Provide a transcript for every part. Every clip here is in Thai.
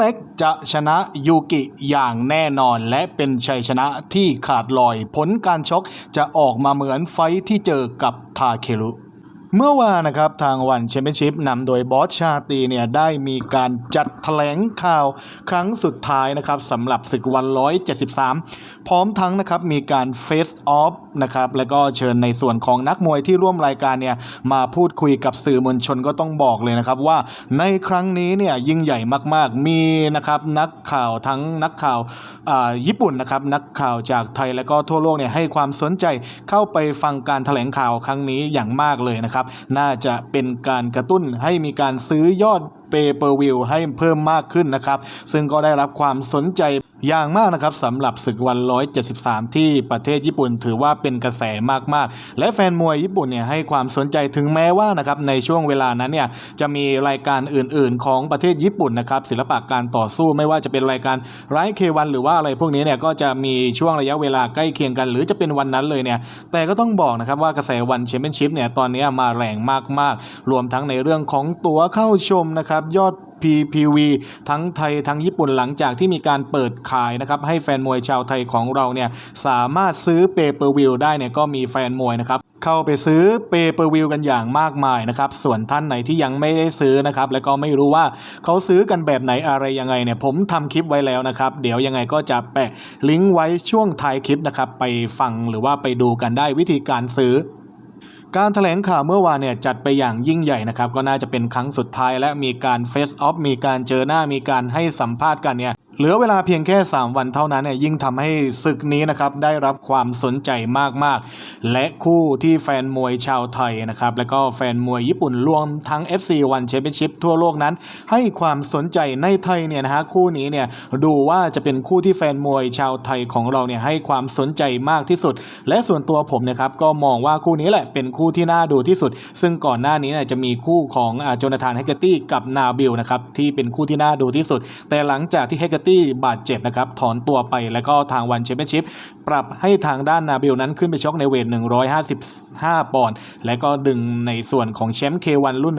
เล็กจะชนะยูกิอย่างแน่นอน และเป็นชัยชนะที่ขาดลอย ผลการชกจะออกมาเหมือนไฟท์ที่เจอกับทาเครุ เมื่อวานนะครับทางวันแชมเปี้ยนชิพนำโดยบอสชาตีเนี่ยได้มีการจัดแถลงข่าวครั้งสุดท้ายนะครับสำหรับศึกวัน 173 พร้อมทั้งนะครับมีการเฟสออฟนะครับแล้วก็เชิญในส่วนของนักมวยที่ร่วมรายการเนี่ยมาพูดคุยกับสื่อมวลชนก็ต้องบอกเลยนะครับว่าในครั้งนี้เนี่ยยิ่งใหญ่มากๆ มีนะครับนักข่าวทั้งนักข่าวอ่าญี่ปุ่นนะครับนักข่าวจากไทยและก็ทั่วโลกเนี่ยให้ความสนใจเข้าไปฟังการแถลงข่าวครั้งนี้อย่างมากเลยนะครับน่าจะเป็นการกระตุ้นให้มีการซื้อยอดเปเปอร์วิวให้เพิ่มมากขึ้นนะครับ ซึ่งก็ได้รับความสนใจ อย่างมากนะครับสำหรับศึกวัน 173 ที่ประเทศญี่ปุ่นถือว่าเป็นกระแสมากๆ และแฟนมวยญี่ปุ่นเนี่ยให้ความสนใจถึงแม้ว่านะครับในช่วงเวลานั้นเนี่ยจะมีรายการอื่น ๆ ของประเทศญี่ปุ่นนะครับศิลปะการต่อสู้ไม่ว่าจะเป็นรายการไรเควันหรือว่าอะไรพวกนี้เนี่ยก็จะมีช่วงระยะเวลาใกล้เคียงกัน หรือจะเป็นวันนั้นเลยเนี่ยแต่ก็ต้องบอกนะครับว่ากระแสวันแชมเปี้ยนชิพเนี่ยตอนนี้มาแรงมากๆ รวมทั้งในเรื่องของตั๋วเข้าชมนะครับยอด PPV ทั้งไทยทั้งญี่ปุ่นหลังจากที่มีการเปิดขายนะครับให้แฟนมวยชาวไทยของเราเนี่ยสามารถซื้อเปเปอร์วิวได้เนี่ยก็มีแฟนมวยนะครับเข้าไปซื้อเปเปอร์วิวกันอย่างมากมายนะครับ ส่วนท่านไหนที่ยังไม่ได้ซื้อนะครับ แล้วก็ไม่รู้ว่าเขาซื้อกันแบบไหนอะไรยังไงเนี่ย ผมทำคลิปไว้แล้วนะครับ เดี๋ยวยังไงก็จะแปะลิงก์ไว้ช่วงท้ายคลิปนะครับ ไปฟังหรือว่าไปดูกันได้วิธีการซื้อ การถแถลงข่าวเมื่อวานเนี่ยจัดไปอย่างยิ่งใหญ่นะครับ ก็น่าจะเป็นครั้งสุดท้ายและมีการเฟสออฟมีการเจอหน้ามีการให้สัมภาษณ์กันเนี่ย เหลือเวลาเพียงแค่ 3 วันเท่านั้นเนี่ยยิ่งทำให้ศึกนี้นะครับได้รับความสนใจมากๆ และคู่ที่แฟนมวยชาวไทยนะครับแล้วก็แฟนมวยญี่ปุ่นรวมทั้ง FC One Championship ทั่วโลกนั้น ให้ความสนใจในไทยเนี่ยนะฮะคู่นี้เนี่ยดูว่าจะเป็นคู่ที่แฟนมวยชาวไทยของเราเนี่ยให้ความสนใจมากที่สุด และส่วนตัวผมนะครับก็มองว่าคู่นี้แหละเป็นคู่ที่น่าดูที่สุด ซึ่งก่อนหน้านี้เนี่ยจะมีคู่ของโจนาธานเฮกเกอร์ตี้กับนาบิลนะครับที่เป็นคู่ที่น่าดูที่สุด แต่หลังจากที่เฮกเกอร์ตี้บาดเจ็บนะครับถอนตัวไปแล้วก็ทางวันแชมเปี้ยนชิพปรับให้ทางด้านนาบิลนั้นขึ้นไปชกในเวท 155 ปอนด์และก็ดึงในส่วนของแชมป์เควันรุ่น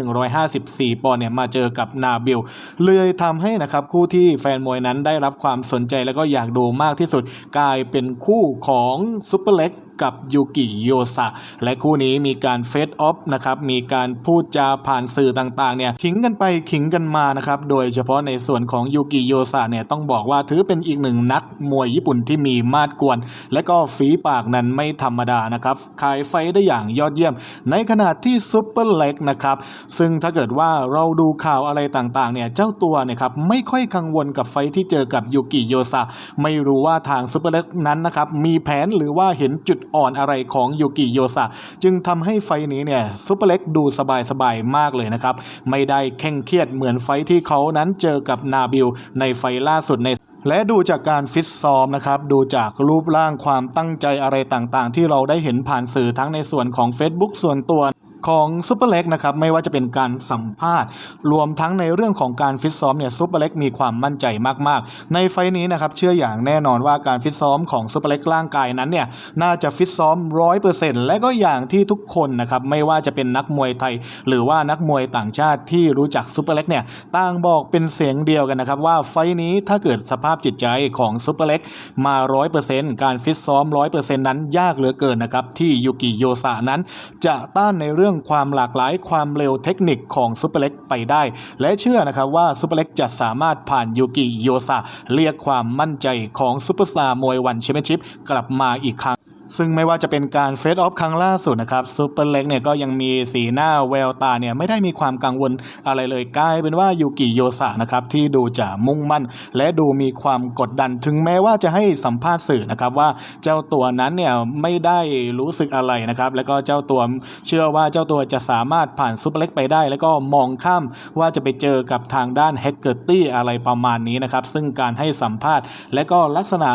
154 ปอนด์เนี่ยมาเจอกับนาบิลเลยทำให้นะครับคู่ที่แฟนมวยนั้นได้รับความสนใจแล้วก็อยากดูมากที่สุด กลายเป็นคู่ของซุปเปอร์เล็กกับยูกิโยซะและคู่นี้มีการเฟซออฟนะครับมีการพูดจาผ่านสื่อต่างๆเนี่ยขิงกันไปขิงกันมานะครับโดยเฉพาะในส่วนของยูกิโยซะเนี่ยต้องบอกว่าถือเป็นอีกหนึ่งนักมวยญี่ปุ่นที่มีมาดกวน และก็ฝีปากนั้นไม่ธรรมดานะครับขายไฟได้อย่างยอดเยี่ยม ในขณะที่ซุปเปอร์เล็กนะครับซึ่งถ้าเกิดว่าเราดูข่าวอะไรต่างๆเนี่ยเจ้าตัวเนี่ยครับไม่ค่อยกังวลกับไฟที่เจอกับยูกิโยซะไม่รู้ว่าทางซุปเปอร์เล็กนั้นนะครับมีแผนหรือว่าเห็นจุดอ่อนอะไรของยูกิโยซะจึงทำให้ไฟนี้เนี่ยซุปเปอร์เล็กดูสบายๆมากเลยนะครับ ไม่ได้เคร่งเครียดเหมือนไฟที่เขานั้นเจอกับนาบิลในไฟล์ล่าสุดในและดูจากการฟิตซ้อมนะครับ ดูจากรูปร่างความตั้งใจอะไรต่างๆ ที่เราได้เห็นผ่านสื่อทั้งในส่วนของ Facebook ส่วนตัว ของซูเปอร์เล็กนะครับไม่ว่าจะเป็นการสัมภาษณ์ รวมทั้งในเรื่องของการฟิตซ้อมเนี่ยซูเปอร์เล็กมีความมั่นใจมากๆ ในไฟนี้นะครับเชื่ออย่างแน่นอนว่าการฟิตซ้อมของซูเปอร์เล็กร่างกายนั้นเนี่ยน่าจะฟิตซ้อมร้อยเปอร์เซ็นต์และก็อย่างที่ทุกคนนะครับไม่ว่าจะเป็นนักมวยไทย หรือว่านักมวยต่างชาติที่รู้จักซูเปอร์เล็กเนี่ยต่างบอกเป็นเสียงเดียวกันนะครับว่าไฟนี้ถ้าเกิดสภาพจิตใจของซูเปอร์เล็กมาร้อยเปอร์เซ็นต์การฟิตซ้อมร้อยเปอร์เซ็นต์นั้นยากเหลือเกินนะครับที่ยูกิโยซะนั้นจะต้านในเรื่องความหลากหลายความเร็วเทคนิคของซูเปอร์เล็กไปได้ และเชื่อนะครับว่าซูเปอร์เล็กจะสามารถผ่านยูกิโยซาเรียกความมั่นใจของซูเปอร์สตาร์มวยวันแชมเปี้ยนชิพกลับมาอีกครั้ง ซึ่งไม่ว่าจะเป็นการเฟสออฟครั้งล่าสุดนะครับซูเปอร์เล็กเนี่ยก็ยังมีสีหน้าแววตาเนี่ยไม่ได้มีความกังวลอะไรเลยกลายเป็นว่ายูกิโยซะนะครับที่ดูจะมุ่งมั่น และดูมีความกดดันถึงแม้ว่าจะให้สัมภาษณ์สื่อนะครับว่าเจ้าตัวนั้นเนี่ยไม่ได้รู้สึกอะไรนะครับแล้วก็เจ้าตัวเชื่อว่าเจ้าตัวจะสามารถผ่านซูเปอร์เล็กไปได้ แล้วก็มองข้ามว่าจะไปเจอกับทางด้านแฮกเกอร์ตี้อะไรประมาณนี้นะครับซึ่งการให้สัมภาษณ์และก็ลักษณะ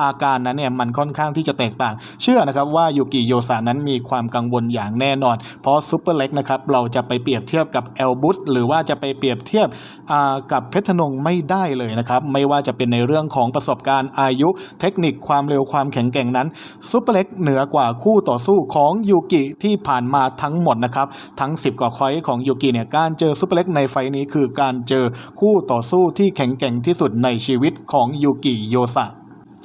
อาการนั้นเนี่ยมันค่อนข้างที่จะแตกต่าง เชื่อนะครับว่ายูกิโยซานั้นมีความกังวลอย่างแน่นอน เพราะซูเปอร์เล็กนะครับเราจะไปเปรียบเทียบกับเอลบุสหรือว่าจะไปเปรียบเทียบกับเพชรนงไม่ได้เลยนะครับไม่ว่าจะเป็นในเรื่องของประสบการณ์อายุเทคนิคความเร็วความแข็งแกร่งนั้นซูเปอร์เล็กเหนือกว่าคู่ต่อสู้ของยูกิที่ผ่านมาทั้งหมดนะครับทั้ง 10 กว่าไฟของยูกิเนี่ยการเจอซูเปอร์เล็กในไฟนี้คือการเจอคู่ต่อสู้ที่แข็งแกร่งที่สุดในชีวิตของยูกิโยซะ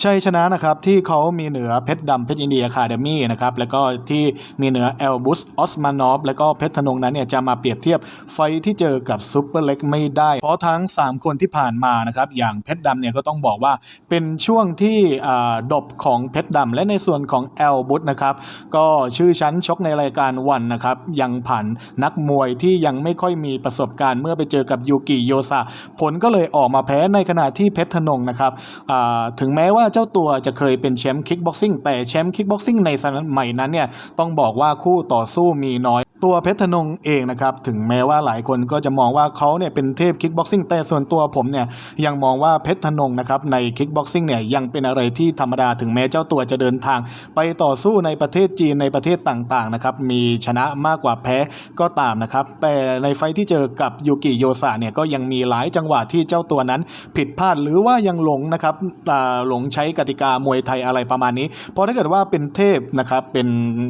ชัยชนะนะครับที่เขามีเหนือเพชรดำเพชรอินเดียคาเดมี่นะครับแล้วก็ที่มีเหนือเอลบุสออสมานอฟแล้วก็เพชรธนงนั้นเนี่ยจะมาเปรียบเทียบไฟที่เจอกับซูเปอร์เล็กไม่ได้ เพราะทั้ง 3 คนที่ผ่านมานะครับอย่างเพชรดำเนี่ยก็ต้องบอกว่าเป็นช่วงที่อ่าดบของเพชรดำและในส่วนของเอลบุสนะครับก็ชื่อชั้นชกในรายการวันนะครับยังผ่านนักมวยที่ยังไม่ค่อยมีประสบการณ์เมื่อไปเจอกับยูกิโยซาผลก็เลยออกมาแพ้ในขณะที่เพชรธนงนะครับอ่าถึงแม้ว่าเจ้าตัวจะเคยเป็นแชมป์คิกบ็อกซิ่งแต่แชมป์คิกบ็อกซิ่งในสมัยนั้นเนี่ยต้องบอกว่าคู่ต่อสู้มีน้อย ตัวเพชรธนงเองนะครับถึงแม้ว่าหลายคนก็จะมองว่าเขาเนี่ยเป็นเทพคิกบ็อกซิ่งแต่ส่วนตัวผมเนี่ยยังมองว่าเพชรธนงนะครับในคิกบ็อกซิ่งเนี่ยยังเป็นอะไรที่ธรรมดาถึงแม้เจ้าตัวจะเดินทาง ไปต่อสู้ในประเทศจีนในประเทศต่างๆนะครับมีชนะมากกว่าแพ้ก็ตามนะครับแต่ในไฟที่เจอกับยูกิโยซาเนี่ยก็ยังมีหลายจังหวะที่เจ้าตัวนั้นผิดพลาดหรือว่ายังหลงนะครับหลงใช้กติกามวยไทยอะไรประมาณนี้เพราะถ้าเกิดว่าเป็นเทพนะครับเป็น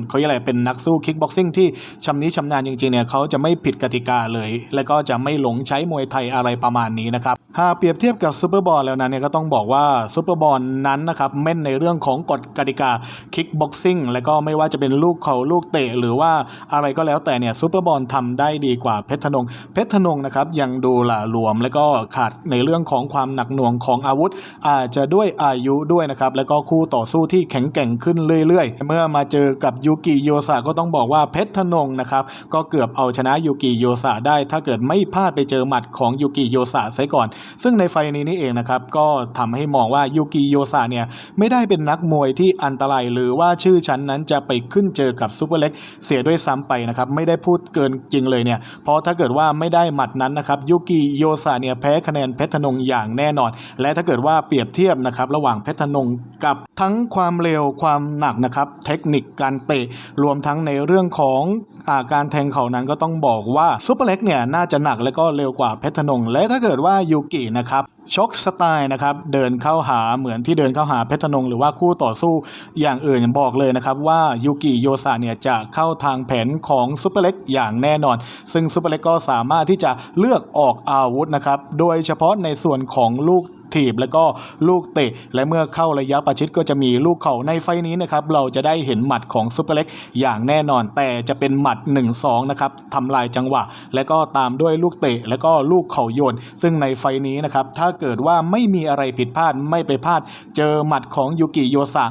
เขาเรียกอะไรเป็นนักสู้คิกบ็อกซิ่งที่ชำนิชำนาญจริงๆเนี่ยเขาจะไม่ผิดกติกาเลย และก็จะไม่หลงใช้มวยไทยอะไรประมาณนี้นะครับหากเปรียบเทียบกับซูเปอร์บอลแล้วนั้นเนี่ยก็ต้องบอกว่าซูเปอร์บอลนั้นนะครับแม่นในเรื่องของกฎกติกาคิกบ็อกซิ่งและก็ไม่ว่าจะเป็นลูกเขาลูกเตะหรือว่าอะไรก็แล้วแต่เนี่ยซูเปอร์บอลทำได้ดีกว่าเพชรธนงเพชรธนงนะครับยังดูหละหลวม และก็ขาดในเรื่องของความหนักหน่วงของอาวุธ อาจจะด้วยอายุด้วยนะครับแล้วก็คู่ต่อสู้ที่แข็งแกร่งขึ้นเรื่อย ๆ เมื่อมาเจอกับยูกิโยซาก็ต้องบอกว่าเพชรธนงนะครับก็เกือบเอาชนะยูกิโยซาได้ ถ้าเกิดไม่พลาดไปเจอหมัดของยูกิโยซาซะก่อน ซึ่งในไฟล์นี้นี่เองนะครับก็ทำให้มองว่ายูกิโยซาเนี่ยไม่ได้เป็นนักมวยที่อันตรายหรือว่าชื่อชั้นนั้นจะไปขึ้นเจอกับซูเปอร์เล็กเสียด้วยซ้ำไปนะครับไม่ได้พูดเกินจริงเลยเนี่ยเพราะถ้าเกิดว่าไม่ได้หมัดนั้นนะครับยูกิโยซาเนี่ยแพ้คะแนนเพชรธนงอย่างแน่นอน และถ้าเกิดว่าเปรียบเทียบนะครับระหว่างเพชรธนงกับทั้งความเร็วความหนักนะครับเทคนิคการเตะรวมทั้งในเรื่องของอาการแทงเข่านั้นก็ต้องบอกว่าซูเปอร์เล็กเนี่ยน่าจะหนักและก็เร็วกว่าเพชรธนง และถ้าเกิดว่ายูกินะครับ ชกสไตล์นะครับเดินเข้าหาเหมือนที่เดินเข้าหาเพชรธนงหรือว่าคู่ต่อสู้อย่างอื่นบอกเลยนะครับว่ายูกิโยซาเนี่ยจะเข้าทางแผนของซูเปอร์เล็กอย่างแน่นอน ซึ่งซูเปอร์เล็กก็สามารถที่จะเลือกออกอาวุธนะครับโดยเฉพาะในส่วนของลูกถีบแล้วก็ลูกเตะ และเมื่อเข้าระยะประชิดก็จะมีลูกเข่าในไฟนี้นะครับเราจะได้เห็นหมัดของซุปเปอร์เล็กอย่างแน่นอน แต่จะเป็นหมัด 1-2 นะครับทำลายจังหวะ และก็ตามด้วยลูกเตะ แล้วก็ลูกเข่าโยน ซึ่งในไฟนี้นะครับถ้าเกิดว่าไม่มีอะไรผิดพลาดไม่ไปพลาด เจอหมัดของยูกิโยซะ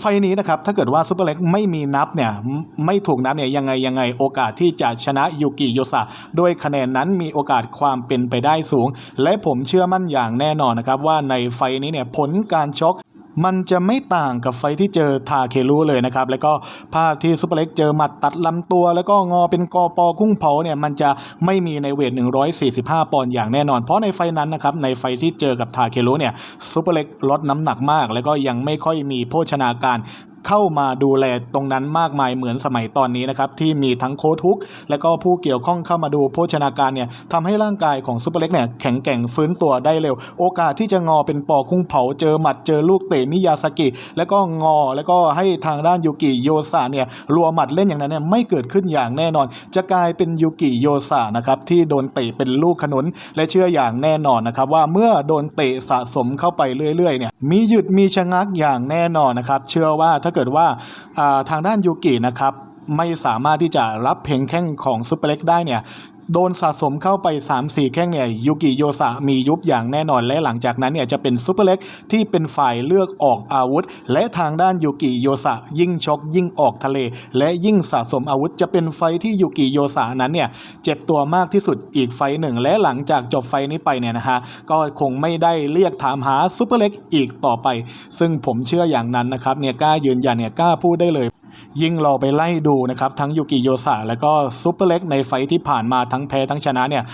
ไฟนี้นะครับถ้าเกิดว่าซูเปอร์เล็กไม่มีนับเนี่ยไม่ถูกนับเนี่ยยังไงยังไงโอกาสที่จะชนะยูกิโยซะด้วยคะแนนนั้นมีโอกาสความเป็นไปได้สูง และผมเชื่อมั่นอย่างแน่นอนนะครับว่าในไฟนี้เนี่ยผลการชก มันจะไม่ต่างกับไฟที่เจอทาเครุเลยนะครับ แล้วก็ภาพที่ซูเปอร์เล็กเจอหมัดตัดลำตัว แล้วก็งอเป็นกอปอคุ้งเผาเนี่ยมันจะไม่มีในเวท 145 ปอนด์อย่างแน่นอน เพราะในไฟนั้นนะครับในไฟที่เจอกับทาเครุเนี่ยซูเปอร์เล็กลดน้ำหนักมาก แล้วก็ยังไม่ค่อยมีโภชนาการ เข้ามาดูแลตรงนั้นมากมายเหมือนสมัยตอนนี้นะครับที่มีทั้งโค้ชทุก และก็ผู้เกี่ยวข้องเข้ามาดูโภชนาการเนี่ยทำให้ร่างกายของซูเปอร์เล็กเนี่ยแข็งแกร่งฟื้นตัวได้เร็ว โอกาสที่จะงอเป็นปอคุ้งเผาเจอหมัดเจอลูกเตะมิยาสกิแล้วก็งอแล้วก็ให้ทางด้านยูกิโยซาเนี่ยรัวหมัดเล่นอย่างนั้นเนี่ยไม่เกิดขึ้นอย่างแน่นอน จะกลายเป็นยูกิโยซานะครับที่โดนเตะเป็นลูกขนุนและเชื่ออย่างแน่นอนนะครับว่าเมื่อโดนเตะสะสมเข้าไปเรื่อยๆเนี่ยมีหยุดมีชะงักอย่างแน่นอนนะครับเชื่อว่าถ้าเกิดว่าทางด้านยูกินะครับไม่สามารถที่จะรับเพลงแข้งของซูเปอร์เล็กได้เนี่ย โดนสะสมเข้าไป 3-4 แข้งเนี่ยยูกิโยซะมียุบอย่างแน่นอน และหลังจากนั้นเนี่ยจะเป็นซุปเปอร์เล็กที่เป็นฝ่ายเลือกออกอาวุธ และทางด้านยูกิโยซะยิ่งชกยิ่งออกทะเล และยิ่งสะสมอาวุธ จะเป็นไฟที่ยูกิโยซะนั้นเนี่ยเจ็บตัวมากที่สุดอีกไฟหนึ่ง และหลังจากจบไฟนี้ไปเนี่ยนะฮะก็คงไม่ได้เรียกถามหาซุปเปอร์เล็กอีกต่อไป ซึ่งผมเชื่ออย่างนั้นนะครับเนี่ยกล้ายืนยันเนี่ยกล้าพูดได้เลย ยิ่งเราไปไล่ดูนะครับทั้งยูกิโยซะและก็ซูเปอร์เล็กในไฟที่ผ่านมาทั้งแพ้ทั้งชนะเนี่ย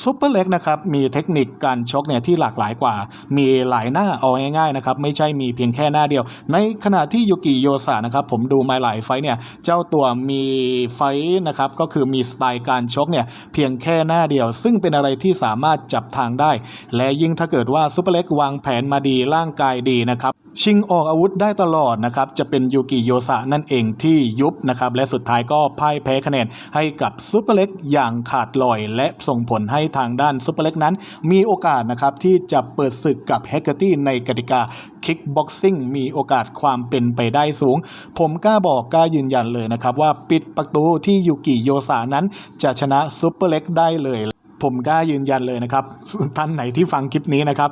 ซุปเปอร์เล็กนะครับมีเทคนิคการชกเนี่ยที่หลากหลายกว่า มีหลายหน้าเอาง่ายๆนะครับไม่ใช่มีเพียงแค่หน้าเดียว ในขณะที่ยูกิโยสะนะครับผมดูมาหลายไฟเนี่ยเจ้าตัวมีไฟนะครับก็คือมีสไตล์การชกเนี่ยเพียงแค่หน้าเดียว ซึ่งเป็นอะไรที่สามารถจับทางได้ และยิ่งถ้าเกิดว่าซุปเปอร์เล็กวางแผนมาดีร่างกายดีนะครับชิงออกอาวุธได้ตลอดนะครับจะเป็นยูกิโยสะนั่นเองที่ยุบนะครับและสุดท้ายก็พ่ายแพ้คะแนนให้กับซุปเปอร์เล็กอย่างขาดลอยและส่งผลให้ทางด้านซุปเปอร์เล็กนั้น มีโอกาสนะครับที่จะเปิดศึกกับแฮกเกอร์ตี้ในกติกาคิกบ็อกซิ่งมีโอกาสความเป็นไปได้สูง ผมกล้าบอกกล้ายืนยันเลยนะครับว่าปิดประตูที่ยูกิโยสานั้น จะชนะซุปเปอร์เล็กได้เลย ผมกล้ายืนยันเลยนะครับท่านไหนที่ฟังคลิปนี้นะครับ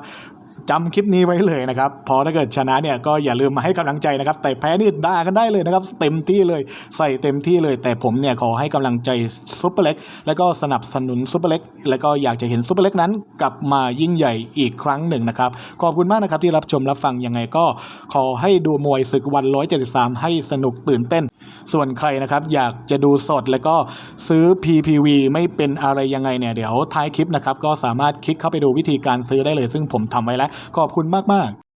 จำคลิปนี้ไว้เลยนะครับพอถ้าเกิดชนะเนี่ยก็อย่าลืมมาให้กำลังใจนะครับ แต่แพ้นี่ด่ากันได้เลยนะครับเต็มที่เลยใส่เต็มที่เลย แต่ผมเนี่ยขอให้กำลังใจซุปเปอร์เล็กแล้วก็สนับสนุนซุปเปอร์เล็กแล้วก็อยากจะเห็นซุปเปอร์เล็กนั้นกลับมายิ่งใหญ่อีกครั้งหนึ่งนะครับขอบคุณมากนะครับที่รับชมรับฟังยังไงก็ขอให้ดูมวยศึกวัน 173 ให้สนุกตื่นเต้น ส่วนใครนะครับอยากจะดูสดแล้วก็ซื้อ PPV ไม่เป็นอะไรยังไงเนี่ยเดี๋ยวท้ายคลิปนะครับก็สามารถคลิกเข้าไปดูวิธีการซื้อได้เลย ซึ่งผมทำไว้แล้วขอบคุณมาก ๆ